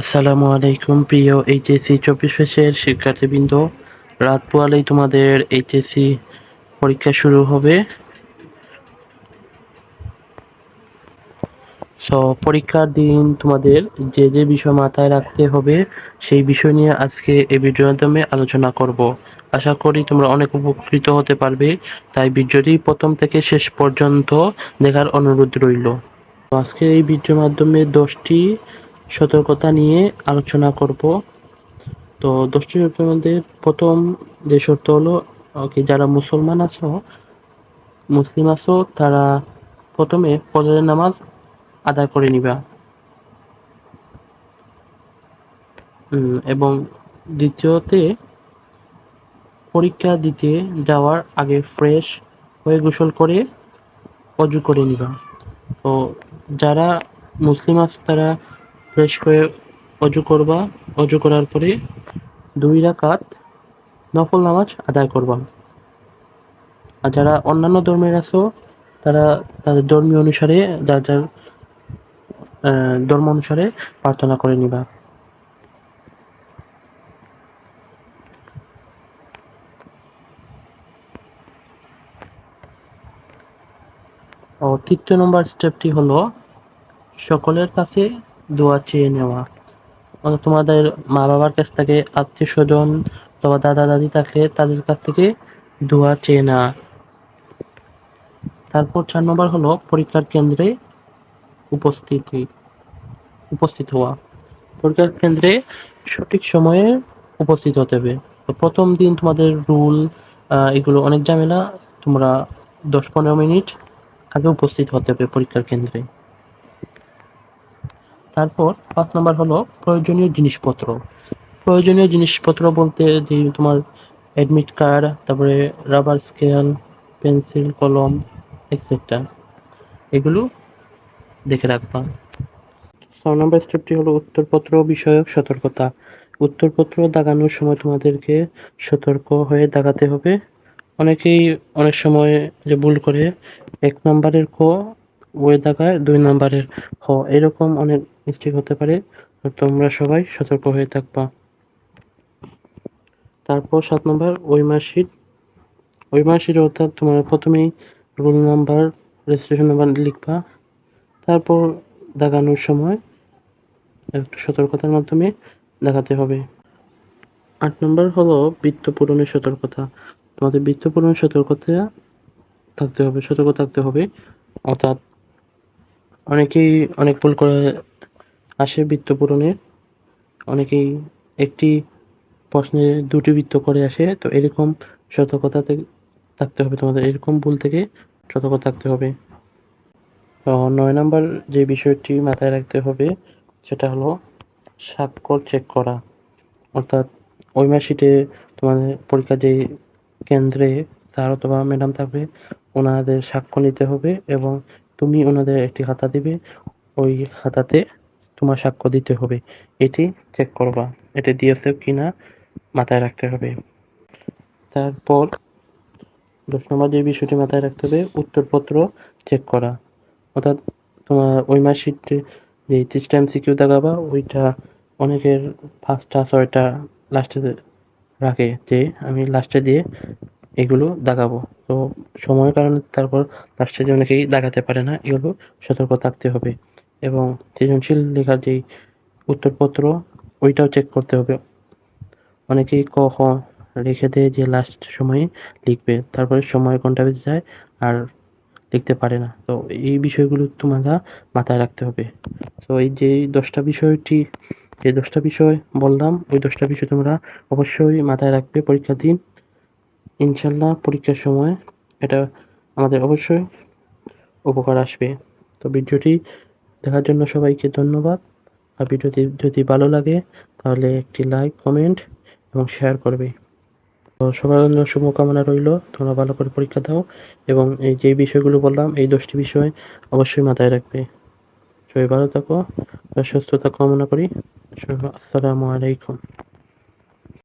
আসসালামু আলাইকুম, প্রিয় এইচএসসি চব্বিশ পেশের শিক্ষার্থীবৃন্দ। রাত পোয়ালেই তোমাদের এইচএসসি পরীক্ষা শুরু হবে। সো পরীক্ষার দিন তোমাদের যে যে বিষয় মাথায় রাখতে হবে, সেই বিষয় নিয়ে আজকে এই ভিডিওর মাধ্যমে আলোচনা করব। আশা করি তোমরা অনেক উপকৃত হতে পারবে, তাই ভিডিওটি প্রথম থেকে শেষ পর্যন্ত দেখার অনুরোধ রইল। আজকে এই ভিডিওর মাধ্যমে দশটি সতর্কতা নিয়ে আলোচনা করব। তো দশটি শর্তের মধ্যে প্রথম যে শর্ত হলো ওকে যারা মুসলমান আছো, মুসলিম আছো, তারা প্রথমে ফজরের নামাজ আদায় করে নিবা। এবং দ্বিতীয়তে পরীক্ষা দিতে যাওয়ার আগে ফ্রেশ হয়ে গোসল করে অজু করে নিবা। তো যারা মুসলিম আছে, তারা ফ্রেশ হয়ে অজু করবা। অজু করার পরে দুই রাকাত নফল নামাজ আদায় করবা। আর যারা অন্যান্য ধর্মের আছো, তারা তাদের ধর্মীয় অনুসারে, যার যার ধর্ম অনুসারে প্রার্থনা করে নিবা। ও তৃতীয় নম্বর স্টেপটি হলো, সকলের কাছে দোয়া চেয়ে নেওয়া। তোমাদের মা বাবার কাছ থেকে আত্মীয় স্বজন অথবা দাদা দাদি থাকলে তাদের কাছ থেকে দোয়া চেয়ে নেওয়া। তারপর চার নম্বর হলো পরীক্ষার কেন্দ্রে উপস্থিতি, উপস্থিত হওয়া। পরীক্ষার কেন্দ্রে সঠিক সময়ে উপস্থিত হতে হবে। প্রথম দিন তোমাদের রুল এগুলো অনেক ঝামেলা, তোমরা দশ পনেরো মিনিট আগে উপস্থিত হতে হবে পরীক্ষার কেন্দ্রে। তারপর পাঁচ নাম্বার হলো প্রয়োজনীয় জিনিসপত্র। প্রয়োজনীয় জিনিসপত্র বলতে যে তোমার অ্যাডমিট কার্ড তারপরে রাবার স্কেল পেন্সিল কলম এক্সেট্রা এগুলো দেখে রাখবা। ছয় নম্বর স্টেপটি হলো উত্তরপত্র বিষয়ক সতর্কতা। উত্তরপত্র দাগানোর সময় তোমাদেরকে সতর্ক হয়ে দাগাতে হবে। অনেকেই অনেক সময় যে ভুল করে, এক নম্বরের ক ওয়ে দাগায় দুই নম্বরের হ। এরকম অনেক মিস্টেক হতে পারে তোমরা সবাই সতর্ক হয়ে থাকবা। তারপর সাত নম্বর ওই মার্কশিট ওই মার্কশিট অর্থাৎ তোমার প্রথমেই রোল নাম্বার, রেজিস্ট্রেশন নাম্বার লিখবা। তারপর দাগানোর সময় একটু সতর্কতার মাধ্যমে দেখাতে হবে। আট নম্বর হলো বৃত্ত পূরণের সতর্কতা। তোমাদের বৃত্ত পূরণের সতর্কতা থাকতে হবে, সতর্ক থাকতে হবে। অর্থাৎ অনেকেই অনেক ভুল করে আসে বৃত্ত পূরণে। অনেকেই একটি প্রশ্নে দুটি বৃত্ত করে আসে। তো এরকম সতর্কতা থাকতে হবে তোমাদের। এরকম ভুল থেকে সতর্ক থাকতে হবে। নয় নাম্বার যে বিষয়টি মাথায় রাখতে হবে, সেটা হলো স্বাক্ষর চেক করা। অর্থাৎ ওই মার্কশিটে তোমাদের পরীক্ষা যে কেন্দ্রে স্যার অথবা ম্যাডাম থাকবে, ওনাদের সাক্ষ্য নিতে হবে এবং তুমি ওনাদের একটি খাতা দিবে। ওই খাতাতে তোমার সাক্ষ্য দিতে হবে। এটি চেক করবা, এটা দিয়েছে কি না মাথায় রাখতে হবে। তারপর দশ নম্বর যে বিষয়টি মাথায় রাখতে হবে, উত্তরপত্র চেক করা। অর্থাৎ তোমার ওই মার্কশিটে যে তিরিশটা এমসিকিউ দেখাবা, ওইটা অনেকের পাঁচটা, ছয়টা লাস্টে রাখে যে, আমি লাস্টে দিয়ে এগুলো দাগাবো। তো সময়ের কারণে তারপর লাস্টে যে অনেকেই দাগাতে পারে না, এগুলো সতর্ক থাকতে হবে। এবং সৃজনশীল লেখার যেই উত্তরপত্র, ওইটাও চেক করতে হবে। অনেকেই ক খ রেখে দেয় যে লাস্ট সময়ে লিখবে, তারপরে সময় কোনটা বেঁচে যায় আর লিখতে পারে না। তো এই বিষয়গুলো তোমরা মাথায় রাখতে হবে। তো এই যে দশটা বিষয়টি, যে দশটা বিষয় বললাম, ওই দশটা বিষয় তোমরা অবশ্যই মাথায় রাখবে পরীক্ষার দিন। ইনশাল্লাহ পরীক্ষার সময় এটা আমাদের অবশ্যই উপকার আসবে। তো ভিডিওটি দেখার জন্য সবাইকে ধন্যবাদ। আর ভিডিওটি যদি ভালো লাগে, তাহলে একটি লাইক, কমেন্ট এবং শেয়ার করবে। তো সবার জন্য শুভকামনা রইল। তোমরা ভালো করে পরীক্ষা দাও এবং এই যে বিষয়গুলো বললাম, এই দশটি বিষয় অবশ্যই মাথায় রাখবে। সবাই ভালো থাকো, সুস্থতা কামনা করি। আসসালামু আলাইকুম।